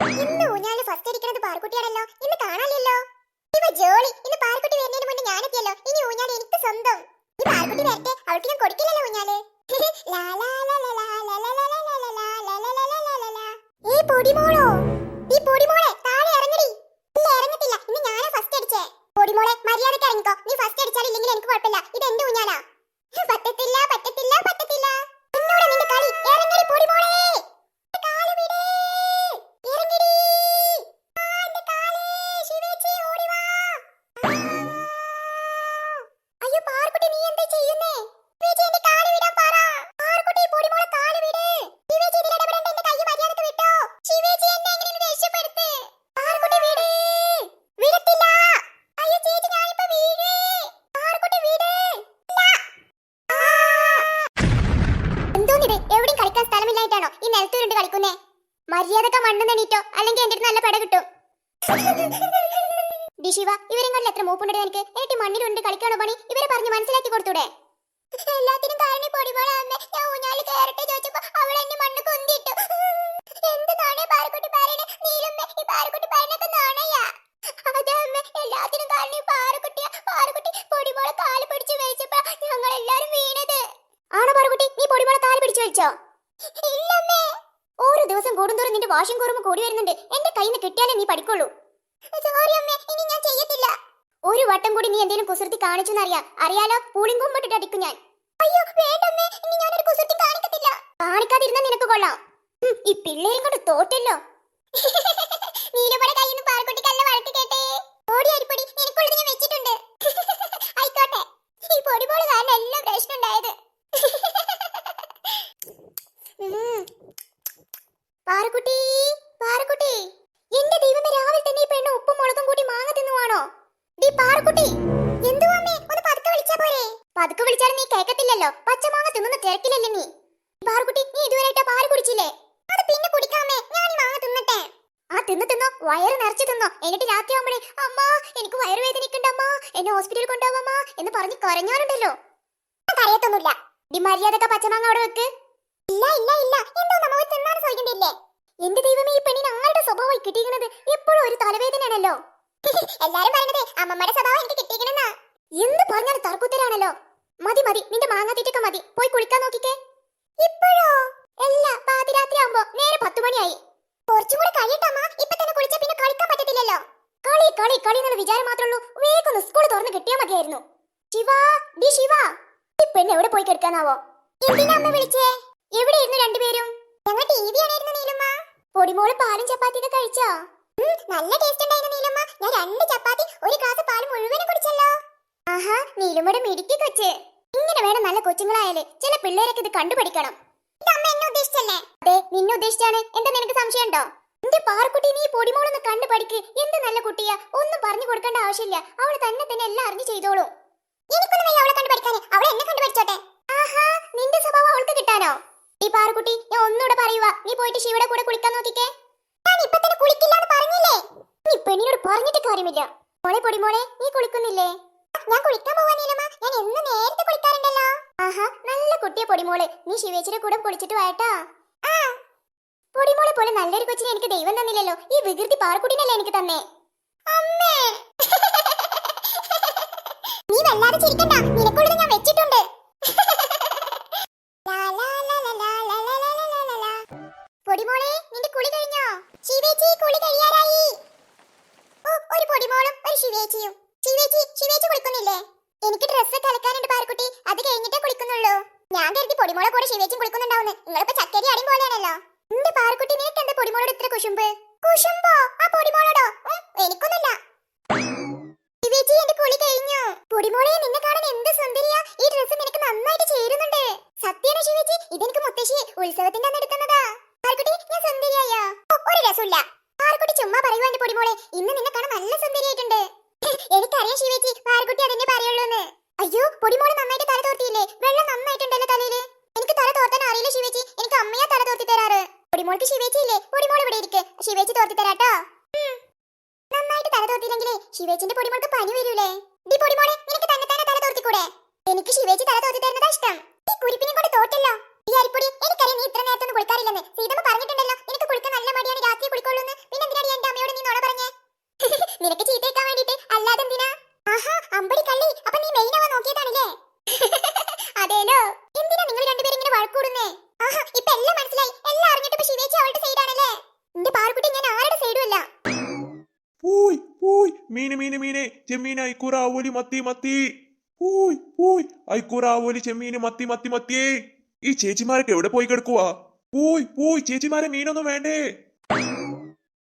ഇന്ന് ഊഞ്ഞാൽ ഫസ്റ്റ് അടിക്കുന്നത് പാർക്കുട്ടിയാണല്ലോ ഇന്ന് കാണാനില്ലല്ലോ ഇവ ജോളി ഇന്ന് പാർക്കുട്ടി വരുന്നതിന് മുന്നേ ഞാനെത്തിയല്ലോ ഇനി ഊഞ്ഞാൽ എനിക്ക് സ്വന്തം ഈ പാർക്കുട്ടി വരട്ടെ അവൾക്ക് ഞാൻ കൊടുക്കില്ലല്ലോ ഊഞ്ഞാൽ ഏ പൊടിമോളോ ഈ പൊടിമോളെ താഴെ ഇറങ്ങടി ഇല്ല ഇറങ്ങത്തില്ല ഇന്ന് ഞാനാ ഫസ്റ്റ് അടിച്ചേ പൊടിമോളെ മര്യാദയ്ക്ക് ഇറങ്ങിക്കോ നീ ഫസ്റ്റ് അടിച്ചാൽ ഇല്ലെങ്കിൽ എനിക്ക് കുഴപ്പമില്ല ഇത് എന്റെ ഊഞ്ഞാലാ പറ്റത്തില്ല പറ്റത്തില്ല പറ്റ നല്ല പട കിട്ടും. ഡിഷിവ ഇവരെങ്ങളിൽ എത്ര മൂപ്പുണ്ടോ എനിക്ക്? എനിക്ക് മണ്ണിലുണ്ട് കളിക്കാണോ പണി. ഇവരെ പറഞ്ഞ് മനസ്സിലാക്കി കൊടുത്തൂടെ? എല്ലാത്തിനും കാരണം അമ്മ ഞാൻ ഊഞ്ഞാൽ കയറട്ടെ ചോദിച്ചപ്പോ അവൾ എന്നെ മണ്ണ് കൊന്തിട്ടു എന്ത് പാറക്കുട്ടി പറയണേ നീലമ്മ ഈ പാറക്കുട്ടി പറയണൊക്കെ നാണയാ. അതെ അമ്മ എല്ലാത്തിനും കാരണം ഈ പാറക്കുട്ടിയാ പാറക്കുട്ടി പൊടിമോളെ കാൽ പിടിച്ച് വലിച്ചപ്പോ ഞങ്ങൾ എല്ലാരും വീണത്. ആണോ പാറക്കുട്ടി നീ പൊടിമോളെ കാൽ പിടിച്ച് വലിച്ചോ ഇല്ലമ്മേ ഓരോ ദിവസം കൂടുന്തോറും നിന്റെ വാശം കുറുമ്പ് കൂടി വരുന്നുണ്ട്. കയ്യിൽ കിട്ടിയാലേ നീ പഠിക്കുള്ളൂ. സോറി അമ്മേ ഇനി ഞാൻ ഒരു വട്ടം കൂടി നീ എന്തെങ്കിലും കുസൃതി കാണിച്ചു എന്നറിയാം അറിയാലോ പൂളിംഗ് കൊമ്പിട്ടിട്ട് അടിക്കും ഞാൻ. അയ്യോ ഇനി ഞാനൊരു കുസൃതി കാണിക്കത്തില്ല. കാണിക്കാതിരുന്ന നിനക്ക് കൊള്ളാം. ഈ പിള്ളേരും കൊണ്ട് തോറ്റല്ലോ. കേട്ടേ. ഓടി ഞാൻ വെച്ചിട്ടുണ്ട്. ഈ കാരണം എല്ലാം പാറക്കുട്ടി. എന്നെ ഹോസ്പിറ്റലിൽ കൊണ്ടുപോവാമ്മ എന്ന് പറഞ്ഞ് കരഞ്ഞാറുണ്ടല്ലോ. കരയത്തൊന്നുമില്ല ഡി മര്യാദക്ക പച്ചമാങ്ങ അവിടെ വെക്ക്. ഇല്ല ഇല്ല ഇല്ല. എന്തോ നമ്മൾ തിന്നാൻ സഹിക്കണ്ടില്ലേ എന്റെ ദൈവമേ ഈ പെണ്ണിന് ആരുടെ സ്വഭാവമായി കിട്ടിയിരിക്കുന്നത് എപ്പോഴും ഒരു തലവേദനയാണല്ലോ. എല്ലാരും പറയുന്നത് അമ്മമ്മയുടെ സ്വഭാവം എനിക്ക് കിട്ടിയിരിക്കണെന്നാ. എന്ത് പറഞ്ഞാലും തർക്കുത്തരാണല്ലോ. മതി മതി. നിന്റെ മാങ്ങാത്തീറ്റൊക്കെ മതി. പോയി കുളിക്കാൻ നോക്കിക്കേ. ഇപ്പോഴോ അല്ല പാതിരാത്രി ആവുമ്പോ നേരെ പത്തു മണിയായി കുറച്ചും കൂടെ കഴിയട്ടമ്മ ഇപ്പൊ തന്നെ കുളിച്ചാ പിന്നെ കളിക്കാൻ പറ്റത്തില്ലല്ലോ കളി എന്നുള്ള വിചാരം മാത്രമേ ഉള്ളൂ. വേഗം സ്കൂൾ തുറന്ന് കിട്ടിയാ മതിയായിരുന്നു. ശിവ ഡി ശിവ ഈ പെണ്ണ് എവിടെ പോയി കിടക്കാനാവോ? എന്തിനാ അമ്മ വിളിച്ചേ? എവിടെയായിരുന്നു രണ്ടുപേരും? ഞങ്ങൾ ടി വി ആണായിരുന്നു നീലമ്മ. പൊടിമോൾ പാലും ചപ്പാത്തിയൊക്കെ കഴിച്ചോ? നല്ല ടേസ്റ്റ് ഉണ്ടായിരുന്നു നീലമ്മ. ഞാൻ രണ്ട് ചപ്പാത്തി ഒരു ഗ്ലാസ് പാൽ മുഴുവനും കുടിച്ചല്ലോ. ആഹാ നീലമ്മയുടെ മിടുക്കി കൊച്ച്. ഇങ്ങനെ വേണം നല്ല കൊച്ചുങ്ങളായാലേ ചില പിള്ളേരൊക്കെ ഇത് കണ്ടുപഠിക്കണം. അമ്മ എന്നെ ഉദ്ദേശിച്ചല്ലേ? അതെ നിന്നെ ഉദ്ദേശിച്ചാണ്. എന്താ നിനക്ക് സംശയമുണ്ടോ? എന്റെ പാറക്കുട്ടി നീ പൊടിമോളൊന്ന് കണ്ടു പഠിക്ക്. എന്ത് നല്ല കുട്ടിയാ? ഒന്നും പറഞ്ഞു കൊടുക്കേണ്ട ആവശ്യമില്ല. അവൾ തന്നെ തന്നെ എല്ലാം അറിഞ്ഞു ചെയ്തോളൂ. എനിക്കൊന്നും വയ്യ അവളെ കണ്ടു പഠിക്കാൻ അവളെ എന്നെ കണ്ടു പഠിച്ചോട്ടെ. ആഹാ നിന്റെ സ്വഭാവം അവൾക്ക് കിട്ടാനോ? ഈ പാറക്കുട്ടി ഞാൻ ഒന്നുകൂടെ പറയുക നീ പോയിട്ട് ശിവയുടെ കൂടെ കുളിക്കാൻ നോക്കിക്കേ. ഞാൻ ഇപ്പൊ തന്നെ കുളിക്കില്ലാന്ന് പറഞ്ഞില്ലേ? നീ പെണ്ണിനോട് പറഞ്ഞിട്ട് കാര്യമില്ല. മോളെ പൊടിമോളെ നീ കുളിക്കുന്നില്ലേ? ഞാൻ കുളിക്കാൻ പോവാനില്ലമ്മ ഞാൻ എന്ന് നേരത്തെ കുളിക്കാറുണ്ടല്ലോ. ആഹാ നല്ല കുട്ടിയെ പൊടിമോളെ. നീ ശിവേച്ചിയുടെ കൂടെ കുളിച്ചിട്ട് വായട്ടാ പൊടിമോളെ പോലെ നല്ലൊരു കൊച്ചിനെ എനിക്ക് ദൈവം തന്നില്ലല്ലോ. ഈ വികൃതി പാറക്കുട്ടിനല്ലേ എനിക്ക് തന്നേ. അമ്മേ. നീ വല്ലാതെ ചിരിക്കണ്ട. നിനക്കുള്ളത് പൊടിമോളോട് ഇത്ര കുശുമ്പ്? കുശുമ്പോ? ആ പൊടിമോളോടോ? എനിക്കൊന്നുമില്ല. ശിവേച്ചി എന്റെ കുളി കഴിഞ്ഞു. പൊടിമോളെ നിന്നെ കാണാൻ എന്ത് സുന്ദരിയാ? ഈ ഡ്രസ്സ് നിനക്ക് നന്നായിട്ട് ചേരുന്നുണ്ട്. സത്യാണ് ശിവജി ഇതെനിക്ക് മുത്തശ്ശി ഉത്സവത്തിന്റെ അന്ന് എടുക്കുന്നതാ. ആർക്കുട്ടി ഞാൻ സുന്ദരിയായോ? ഒരു രസമില്ല ആർക്കുട്ടി ചുമ്മാ പറയുവാ എന്റെ പൊടിമോളെ ഇന്ന് നിന്നെ കാണാൻ നല്ല സുന്ദരിയായിട്ടുണ്ട്. എനിക്കറിയാം ശിവജി പാർക്കുട്ടി അതെന്നെ പറയുള്ളൂന്ന്. അയ്യോ പൊടിമോൾ നന്നായിട്ട് തല തോർത്തിയില്ലേ പൊടിമോൾക്ക് ശിവേച്ചി ഇല്ലേ പൊടിമോൾ ഇവിടെ ഇരിക്ക്. ശിവേച്ചി തോർത്തി തരാട്ടോ. നന്നായിട്ട് തല തോർത്തില്ലെങ്കിലേ ശിവേച്ചിന്റെ പൊടിമോൾക്ക് പനി വരൂലേ? ഡി പൊടിമോളെ ചെമ്മീൻ ഐക്കൂറ ആവോലി മത്തി മത്തി. ഊയ് ഊയ് ഐക്കൂറ ആവോലി ചെമ്മീന് മത്തി മത്തി മത്തിയേ. ഈ ചേച്ചിമാരൊക്കെ എവിടെ പോയി കിടക്കുവാ? ഊയ് ഊയ് ചേച്ചിമാരെ മീനൊന്നും വേണ്ടേ.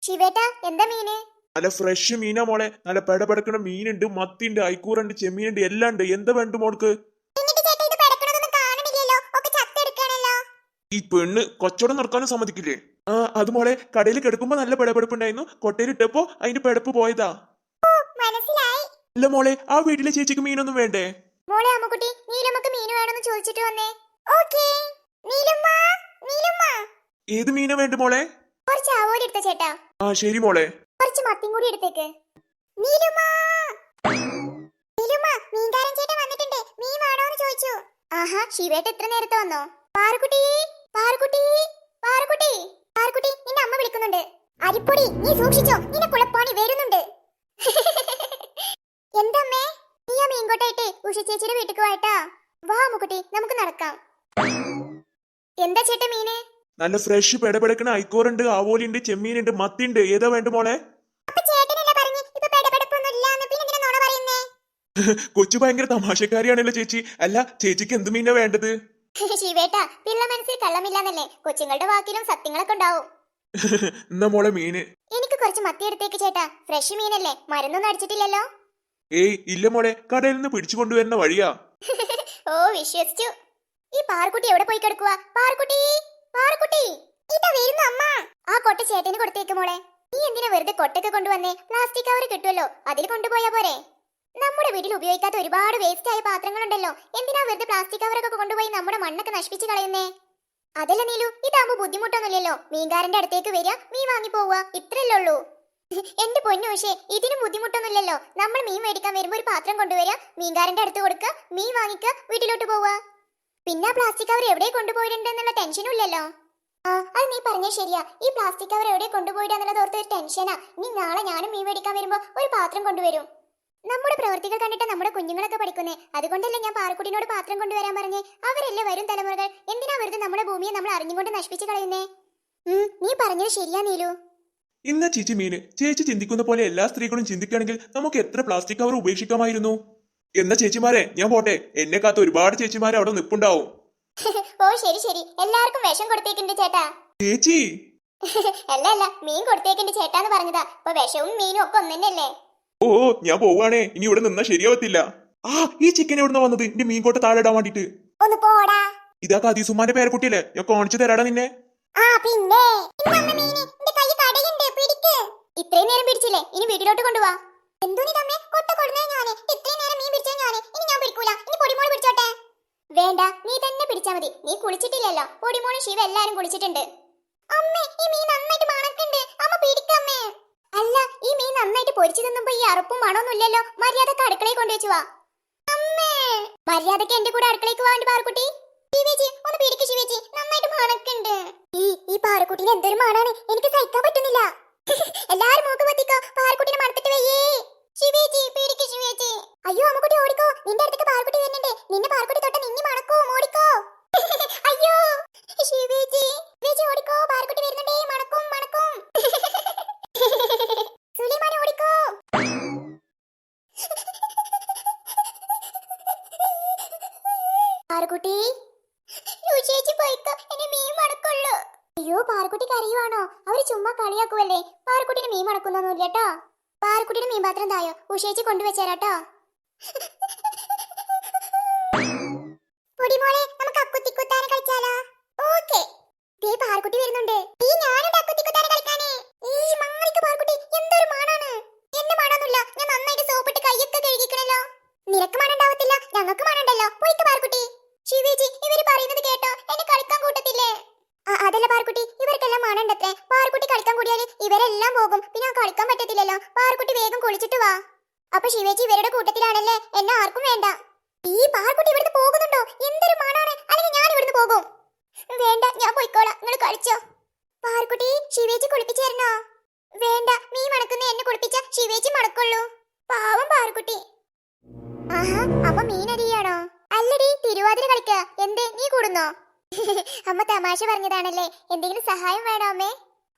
ശിവേട്ടാ എന്താ മീന്? നല്ല ഫ്രഷ് മീനാ മോളെ. നല്ല പെടപെടക്കണ മീനുണ്ട് മത്തിണ്ട് ഐക്കൂറുണ്ട് ചെമ്മീനുണ്ട് എല്ലാം ഉണ്ട്. എന്താ വേണ്ട മോൾക്ക്? ഈ പെണ്ണ് കൊച്ചോടം നടക്കാനും സമ്മതിക്കില്ലേ? ആ അത് മോളെ കടയിൽ കിടക്കുമ്പോ നല്ല പെടപെടപ്പുണ്ടായിരുന്നു. കൊട്ടയിലിട്ടപ്പോ അതിന്റെ പെടപ്പ് പോയതാ. മനസ്സിലായി. അല്ല മോളെ ആ വീട്ടിലെ ചേച്ചിക്ക് മീനൊന്നും വേണ്ടേ? മോളെ അമ്മുക്കുട്ടി നീലമ്മക്ക് മീൻ വേണമെന്ന് ചോദിച്ചിട്ട് വന്നേ. ഓക്കേ. നീലമ്മ നീലമ്മ. ഏത് മീനാ വേണ്ട മോളെ? കുറച്ച് ആവോലി എടുത്ത ചേട്ടാ. ആ ശരി മോളെ. കുറച്ച് മത്തിയും കൂടി എടുത്തേക്ക്. നീലമ്മ. നീലമ്മ മീൻകാരൻ ചേട്ടൻ വന്നിട്ടുണ്ട്. മീൻ വേണോന്ന് ചോദിച്ചു. ആഹാ ശിവേട്ട എത്ര നേരത്തെ വന്നോ? പാറുക്കുട്ടി പാറുക്കുട്ടി പാറുക്കുട്ടി. പാറുക്കുട്ടി നിന്റെ അമ്മ വിളിക്കുന്നുണ്ട്. അരിപ്പൊടി നീ സൂക്ഷിച്ചോ. നിന്നെ കുളപ്പാണി വരുന്നുണ്ട്. എന്തമ്മേ? നീ ആ മീൻകോട്ടായിട്ടേ ഉഷ ചേച്ചിയുടെ വീട്ടിൽ പോയിട്ടാ? വാ മുക്കുട്ടി നമുക്ക് നടക്കാം. എന്താ ചേട്ടാ മീന്? നല്ല ഫ്രഷ് പെടപെടക്കണ ഐക്കോറുണ്ട് ആവോലിണ്ട് ചെമ്മീനുണ്ട് മത്തിണ്ട്. ഏതാ വേണ്ട മോളെ? കൊച്ചു ഭയങ്കര തമാശക്കാരിയാണല്ലോ ചേച്ചി. അല്ല ചേച്ചിക്ക് എന്ത് മീനാ വേണ്ടത്? ശിവേട്ട പിള്ള മനസ്സിൽ കള്ളമില്ലാന്നല്ലേ? കൊച്ചുങ്ങളുടെ വാക്കിലും സത്യങ്ങളൊക്കെ ഉണ്ടാവും. എന്നാ മോളെ മീന്? എനിക്ക് കുറച്ച് മത്തി എടുത്തേക്ക് ചേട്ടാ. ഫ്രഷ് മീനല്ലേ? മരുന്നൊന്നും അടിച്ചിട്ടില്ലല്ലോ? ഏയ് ഇല്ല മോളെ കടയിൽ നിന്ന് പിടിച്ചു കൊണ്ടുവരുന്ന വഴിയാ. ഓ വിശ്വസിച്ചു. ഈ പാർക്കുട്ടി എവിടെ പോയി കിടക്കുവാ? പാർക്കുട്ടി പാർക്കുട്ടി ഇതാ വരുന്ന അമ്മ. ആ കൊട്ട ചേട്ടന് കൊടുത്തേക്ക് മോളെ. നീ എന്തിനാ വെറുതെ കൊട്ടൊക്കെ കൊണ്ടുവന്നേ? പ്ലാസ്റ്റിക് കവർ കിട്ടുമല്ലോ അതിൽ കൊണ്ടുപോയാ പോരെ. നമ്മുടെ വീട്ടിൽ ഉപയോഗിക്കാത്ത ഒരുപാട് വേസ്റ്റ് ആയ പാത്രങ്ങളുണ്ടല്ലോ. എന്തിനാ വെറുതെ പ്ലാസ്റ്റിക് കവറൊക്കെ കൊണ്ടുപോയി നമ്മുടെ മണ്ണൊക്കെ നശിപ്പിച്ച് കളയുന്നേ? അതല്ല നീലു ഇതാകുമ്പോ ബുദ്ധിമുട്ടൊന്നുമില്ലല്ലോ. മീൻകാരന്റെ അടുത്തേക്ക് വരിക മീൻ വാങ്ങി പോവുക ഇത്രയല്ലേ ഉള്ളൂ. എന്റെ പൊന്നു പക്ഷേ ഇതിന് ബുദ്ധിമുട്ടൊന്നുമില്ലല്ലോ. നമ്മൾ മീൻ മേടിക്കാൻ വരുമ്പോ ഒരു പാത്രം കൊണ്ടുവരിക മീൻകാരന്റെ അടുത്ത് കൊടുക്കുക മീൻ വാങ്ങിക്കുക വീട്ടിലോട്ട് പോവുക പിന്നെ ആ പ്ലാസ്റ്റിക് കവർ എവിടെ കൊണ്ടുപോയിട്ടുണ്ടെന്നുള്ള ടെൻഷനും ഇല്ലല്ലോ. ആ അത് നീ പറഞ്ഞ ശരിയാ. ഈ പ്ലാസ്റ്റിക് കവർ എവിടെ കൊണ്ടുപോയിട്ടാന്നുള്ളത് ഓർത്ത് ഒരു ടെൻഷനാ ഇനി നാളെ ഞാനും മീൻ മേടിക്കാൻ വരുമ്പോ ഒരു പാത്രം കൊണ്ടുവരും. നമ്മുടെ പ്രവൃത്തികൾ കണ്ടിട്ട് നമ്മുടെ കുഞ്ഞുങ്ങളൊക്കെ പഠിക്കുന്നേ. അതുകൊണ്ടല്ലേ ഞാൻ പാറക്കുട്ടിനോട് പാത്രം കൊണ്ടുവരാൻ പറഞ്ഞേ. അവരല്ലേ വരും തലമുറകൾ? എന്തിനാ വെറുതെ നമ്മുടെ ഭൂമിയെ നമ്മൾ അറിഞ്ഞുകൊണ്ട് നശിപ്പിച്ചു കളയുന്നേ? നീ പറഞ്ഞത് ശരിയാ നീലു. ഇന്ന ചേച്ചി മീന് ചേച്ചി ചിന്തിക്കുന്ന പോലെ എല്ലാ സ്ത്രീകളും ചിന്തിക്കുകയാണെങ്കിൽ നമുക്ക് എത്ര പ്ലാസ്റ്റിക് കവർ ഉപേക്ഷിക്കാമായിരുന്നു? എന്നാ ചേച്ചിമാരെ ഞാൻ പോട്ടെ. എന്നെ കാത്ത ഒരുപാട് ചേച്ചിമാരെ അവിടെ നിപ്പുണ്ടാവും. ഓ ശരി ശരി. എല്ലാവർക്കും വിഷം കൊടുത്തേക്കുണ്ട് ചേട്ടാ. ചേച്ചി! അല്ല അല്ല. മീൻ കൊടുത്തേക്കുണ്ട് ചേട്ടാന്ന് പറഞ്ഞതാ. ഇപ്പൊ വിഷവും മീനും ഒക്കെ ഒന്ന് തന്നെയല്ലേ ഓ ഞാൻ പോവാണേ ഇനി ഇവിടെ നിന്നാ ശരിയാവത്തില്ല. ആ ഈ ചിക്കൻ എവിടുന്ന വന്നത്? എന്റെ മീൻകോട്ട താഴെ ഇടാൻ വേണ്ടിട്ട്. ഒന്ന് പോടാ. ഇതാ കതീസുമാന്റെ പേരക്കുട്ടിയല്ലേ? ഞാൻ കാണിച്ചു തരാടാ നിന്നെ. ആ പിന്നെ. ഇത്രയും നേരം പിടിച്ചില്ലേ? ഇനി വീട്ടിലോട്ട് കൊണ്ടുവാ. തമ്മേ കൊട്ട കൊടുന്നേ ഞാൻ. ഇത്രയും നേരം മീൻ പിടിച്ചേ ഞാൻ. ഇനി ഞാൻ പിടിക്കൂല. ഇനി പൊടിമോൾ പിടിച്ചോട്ടെ? വേണ്ട നീ തന്നെ പിടിച്ചാ മതി. നീ കുളിച്ചിട്ടില്ലല്ലോ. പൊടിമോളും ശിവ എല്ലാരും കുളിച്ചിട്ടുണ്ട്. അമ്മേ ഈ മീൻ നന്നായിട്ട് മണക്കുണ്ട്. അമ്മ പിടിക്കമ്മേ അല്ല ഈ മീൻ നന്നായിട്ട് പൊരിച്ചു തിന്നുമ്പോ ഈ അറുപ്പും മണമൊന്നുമില്ലല്ലോ. മര്യാദയ്ക്ക് അടുക്കളയിൽ കൊണ്ടുവച്ചു വാ. അമ്മേ മര്യാദയ്ക്ക് എന്റെ കൂടെ അടുക്കളയ്ക്ക് വാണ്ടി പാർക്കുട്ടി ശിവേച്ചി ഒന്ന് പേടിക്ക് ശിവേച്ചി നന്നായിട്ട് മണക്കുണ്ട്. ഈ ഈ പാറക്കുട്ടിന് എന്തൊരു മണാണ്? എനിക്ക് സഹിക്കാൻ പറ്റുന്നില്ല. എല്ലാരും മൂക്ക് പത്തിക്കോ. പാറക്കുട്ടിനെ മണത്തിട്ട് വയ്യേ. ശിവേച്ചി പേടിക്ക് ശിവേച്ചി അയ്യോ അമ്മക്കുട്ടി ഓടിക്കോ. നിന്റെ അടുത്തേക്ക് പാറക്കുട്ടി വരുന്നുണ്ട്. നിന്നെ പാറക്കുട്ടി തൊട്ട നിങ്ങി മണക്കോ ഓടിക്കോ അയ്യോ ശിവേച്ചി ശിവേച്ചി ഓടിക്കോ പാറക്കുട്ടി വരുന്നുണ്ടേ മണക്കും മണക്കും സുലൈമാൻ ഓടിക്കോ പാറക്കുട്ടി ചേച്ചി പോയിക്കോ എന്നെ മീൻ മണക്കുള്ളൂ അയ്യോ പാറക്കുട്ടി കരയുവാണോ അവർ ചുമ്മാ കളിയാക്കുവല്ലേ പാറക്കുട്ടിന് മീൻ മണക്കുന്നൊന്നുമില്ല കേട്ടോ. പാറക്കുട്ടിയുടെ മീൻ പാത്രം തായോ ഉഷേച്ചി കൊണ്ടുവച്ചേരാട്ടോ പൊടിമോളെ നമുക്ക് അക്കുത്തിക്കുത്താനെ കളിച്ചാലോ ഓക്കേ ദേ പാറക്കുട്ടി വരുന്നുണ്ട് ഈ ഞാനുണ്ട് അക്കുത്തിക്കുത്താനെ കളിക്കാനേ ഈ മാറിക്ക് പാറക്കുട്ടി എന്തൊരു മണാണ് എന്നെ മണൊന്നുമില്ല ഞാൻ നന്നായിട്ട് സോപ്പിട്ട് കൈയൊക്കെ കഴുകിക്കണല്ലോ നിനക്ക് മണുണ്ടാവത്തില്ല ഞങ്ങൾക്ക് മണുണ്ടല്ലോ പോയിക്ക് പാറക്കുട്ടി ശിവേജി ഇവർ പറയുന്നത് കേട്ടോ എന്നെ കളിക്കാൻ കൂട്ടത്തില്ലേ ആ, അതല്ല പാർക്കുട്ടി ഇവർക്കെല്ലാം മണണ്ടത്രേ പാർക്കുട്ടി കളിക്കാൻ ഇവരെല്ലാം പോകും. പിന്നെ ആ കളിക്കാൻ പറ്റത്തില്ലല്ലോ. പാർക്കുട്ടി വേഗം കുളിച്ചിട്ട് വാ. അപ്പൊ ശിവേജി ഇവരുടെ കൂട്ടത്തിലാണല്ലേ? എന്നെ ആർക്കും വേണ്ട. ഈ പാർക്കുട്ടി ഇവിടുന്ന് പോകുന്നുണ്ടോ? എന്തൊരു മണാണ്. അല്ലെങ്കിൽ ഞാൻ ഇവിടുന്ന് പോകും. വേണ്ട ഞാൻ പോയിക്കോളാം. നിങ്ങൾ കളിച്ചോ. പാർക്കുട്ടി ശിവേജി കുളിപ്പിച്ചു തരണോ? വേണ്ട നീ മണക്കുന്ന എന്നെ കുളിപ്പിച്ച ശിവേജി മണക്കുള്ളൂ. പാവം പാർക്കുട്ടി ആഹാ അപ്പൊ മീനരിയാണോ അല്ലടി തിരുവാതിര കളിക്ക. എന്തേ നീ കൂടുന്നോ? അമ്മ തമാശ പറഞ്ഞതാണല്ലേ. എന്തെങ്കിലും സഹായം വേണോ അമ്മേ?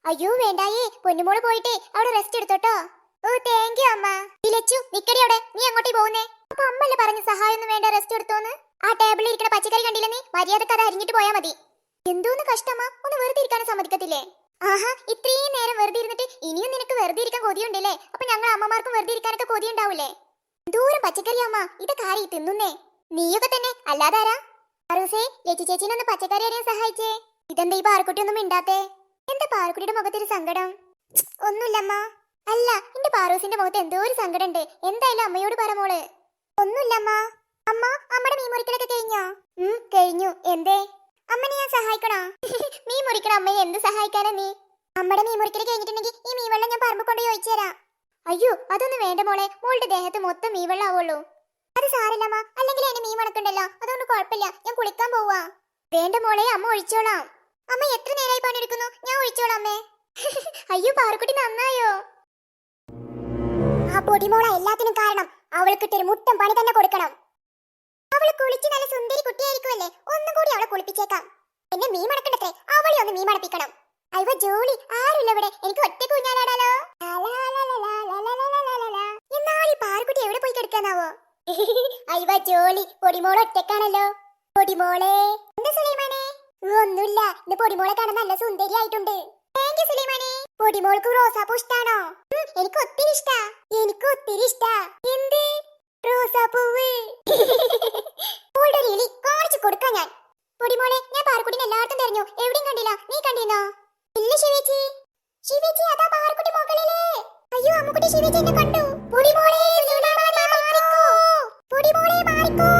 അയ്യോ വേണ്ടായേ. പൊന്നുമോൾ പോയിട്ടേ. അവിടെ റെസ്റ്റ് എടുത്തോട്ടോ. ഓ താങ്ക് യു അമ്മ. ഇലച്ചു നിക്കടി അവിടെ. നീ അങ്ങോട്ടേ പോകുന്നേ. അപ്പൊ അമ്മല്ലേ പറഞ്ഞ സഹായം ഒന്നും വേണ്ട റെസ്റ്റ് എടുത്തോന്ന്? ആ ടേബിളിൽ ഇരിക്കുന്ന പച്ചക്കറി കണ്ടില്ല നീ മര്യാദയ്ക്ക് അത് അരിഞ്ഞിട്ട് പോയാ മതി. എന്തോന്ന് കഷ്ടമാ ഒന്ന് വെറുതെ ഇരിക്കാനും സമ്മതിക്കത്തില്ലേ? ആഹാ ഇത്രയും നേരം വെറുതെ ഇരുന്നിട്ട് ഇനിയും നിനക്ക് വെറുതെ ഇരിക്കാൻ കൊതിയുണ്ടല്ലേ? അപ്പൊ ഞങ്ങൾ അമ്മമാർക്കും വെറുതെ ഇരിക്കാനൊക്കെ കൊതി ഉണ്ടാവൂലേ ദൂരം പച്ചക്കറി അമ്മ? ഇതൊക്കെ ആരി തിന്നുന്നേ? നീയൊക്കെ തന്നെ. അല്ലാതാരാ അറുസേ ചേച്ചി ചേച്ചിനൊന്ന് പച്ചക്കറി അറിയാൻ സഹായിച്ചേ. ഇതെന്താ ഈ പാറക്കുട്ടി ഒന്നും മിണ്ടാത്തേ? എന്താ പാറക്കുട്ടിയുടെ മുഖത്തൊരു സങ്കടം? ഒന്നുമില്ലമ്മ. അല്ല എന്റെ പാറൂസിന്റെ മുഖത്ത് എന്തോ ഒരു സങ്കടം ഉണ്ട് എന്തായാലും അമ്മയോട് പറ മോൾ. ഒന്നുമില്ലമ്മ. അമ്മ അമ്മയുടെ മീൻ മുറിക്കലൊക്കെ കഴിഞ്ഞോ? ഉം കഴിഞ്ഞു. എന്തേ? അമ്മനെ ഞാൻ സഹായിക്കണോ? മീൻ മുറിക്കണ അമ്മയെ എന്ത് സഹായിക്കാനാ നീ? അമ്മയുടെ മീൻ മുറിക്കൽ കഴിഞ്ഞിട്ടുണ്ടെങ്കിൽ ഈ മീൻ വെള്ളം ഞാൻ പറമ്പ് കൊണ്ട് ചോദിച്ചു തരാം. അയ്യോ അതൊന്നും വേണ്ട മോളെ. മോളുടെ ദേഹത്ത് മൊത്തം മീൻ വെള്ളം ആവുള്ളൂ. അത് സാരല്ലമ്മ അല്ലെങ്കിൽ എന്റെ മീൻ മണക്കുണ്ടല്ലോ അതുകൊണ്ട് കുഴപ്പമില്ല. ഞാൻ കുളിക്കാൻ പോവാ. വേണ്ട മോളെ അമ്മ ഒഴിച്ചോളാം. അമ്മ എത്ര നേരമായി പണിയെടുക്കുന്നു ഞാൻ ഒഴിച്ചോളാം അമ്മേ അയ്യോ പാറക്കുട്ടി നന്നായോ ആ പൊടിമോള എല്ലാത്തിനും കാരണം അവൾക്കിട്ടൊരു മുട്ടം പണി തന്നെ കൊടുക്കണം അവൾ കുളിച്ച് നല്ല സുന്ദരി കുട്ടിയായിരിക്കുമല്ലേ ഒന്നും കൂടി അവളെ കുളിപ്പിച്ചേക്കാം എന്നെ മീൻ മടക്കണ്ടത്രേ അവളെ ഒന്ന് മീൻ മടപ്പിക്കണം അയ്യോ ജോളി ആരുമില്ല ഇവിടെ എനിക്ക് ഒറ്റ കുഞ്ഞാലാടാലോ എന്നാൽ ഈ എവിടെ പോയി അയ്യോ ജോളി പൊടിമോൾ ഒറ്റക്കാണല്ലോ പൊടിമോളെ ഒന്നുമില്ല. ഇന്ന് പൊടിമോളെ കാണാൻ നല്ല സുന്ദരിയായിട്ടുണ്ട്. Thank you സുലൈമാനെ. പൊടിമോൾക്ക് റോസാപ്പൂ ഇഷ്ടാണോ? എനിക്ക് ഒത്തിരി ഇഷ്ടാ. എനിക്ക് ഒത്തിരി ഇഷ്ടാ. എന്ത്? റോസാപ്പൂവ്. ഇളി കാണിച്ചു കൊടുക്കാം ഞാൻ. പൊടിമോളെ ഞാൻ പാറക്കുട്ടിനെ എല്ലായിടത്തും തെരഞ്ഞു. എവിടെയും കണ്ടില്ല. നീ കണ്ടിരുന്നോ? ഇല്ല ശിവേച്ചി. ശിവേച്ചി അതാ പാറക്കുട്ടി മുകളിലേ. അയ്യോ അമ്മുക്കുട്ടി ശിവേച്ചി എന്നെ കണ്ടു. പൊടിമോളെ പൊടിമോളെ മാറിക്കോ